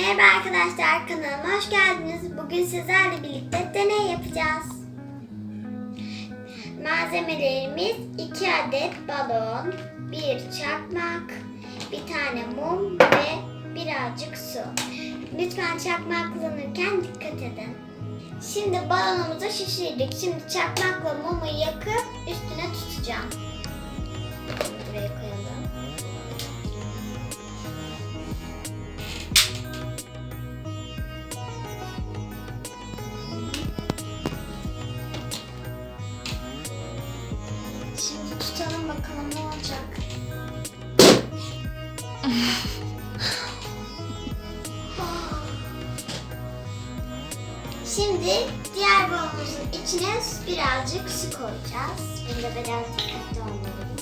Merhaba arkadaşlar kanalıma hoş geldiniz. Bugün sizlerle birlikte deney yapacağız. Malzemelerimiz 2 adet balon, bir çakmak, bir tane mum ve birazcık su. Lütfen çakmak kullanırken dikkat edin. Şimdi balonumuzu şişirdik. Şimdi çakmakla mumu bakalım ne olacak. Şimdi diğer balonumuzun içine birazcık su koyacağız. Bunu da biraz dikkatli olmalıyım.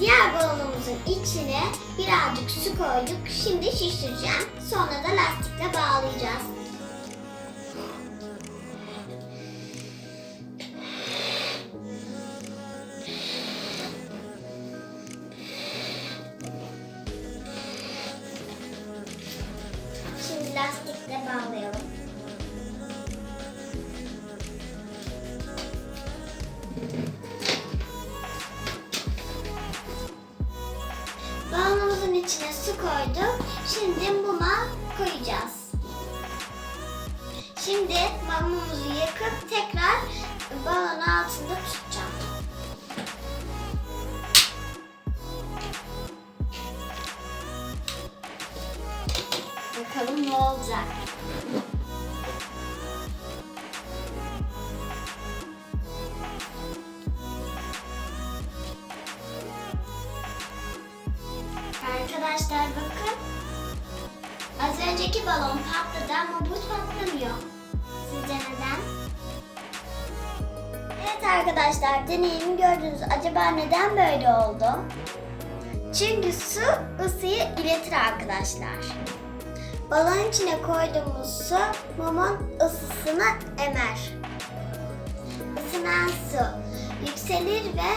Diğer balonumuzun içine birazcık su koyduk. Şimdi şişireceğim. Sonra da lastikle bağlayacağız. Lastikle bağlayalım. Balonumuzun içine su koyduk. Şimdi muma koyacağız. Şimdi mumumuzu yakıp tekrar ne olacak. Arkadaşlar bakın. Az önceki balon patladı ama bu patlamıyor. Sizce neden? Evet arkadaşlar deneyimi gördünüz. Acaba neden böyle oldu? Çünkü su ısıyı iletir arkadaşlar. Balon içine koyduğumuz su mumun ısısını emer. Isınan su yükselir ve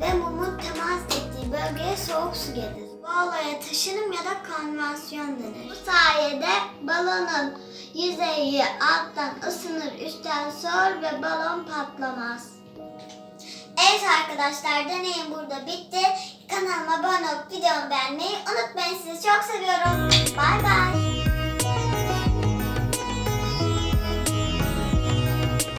ve mumun temas ettiği bölgeye soğuk su gelir. Bu olaya taşınım ya da konvansiyon denir. Bu sayede balonun yüzeyi alttan ısınır, üstten soğur ve balon patlamaz. Evet arkadaşlar deneyim burada bitti. Abone olup videomu beğenmeyi unutmayın. Sizi çok seviyorum. Bay bay.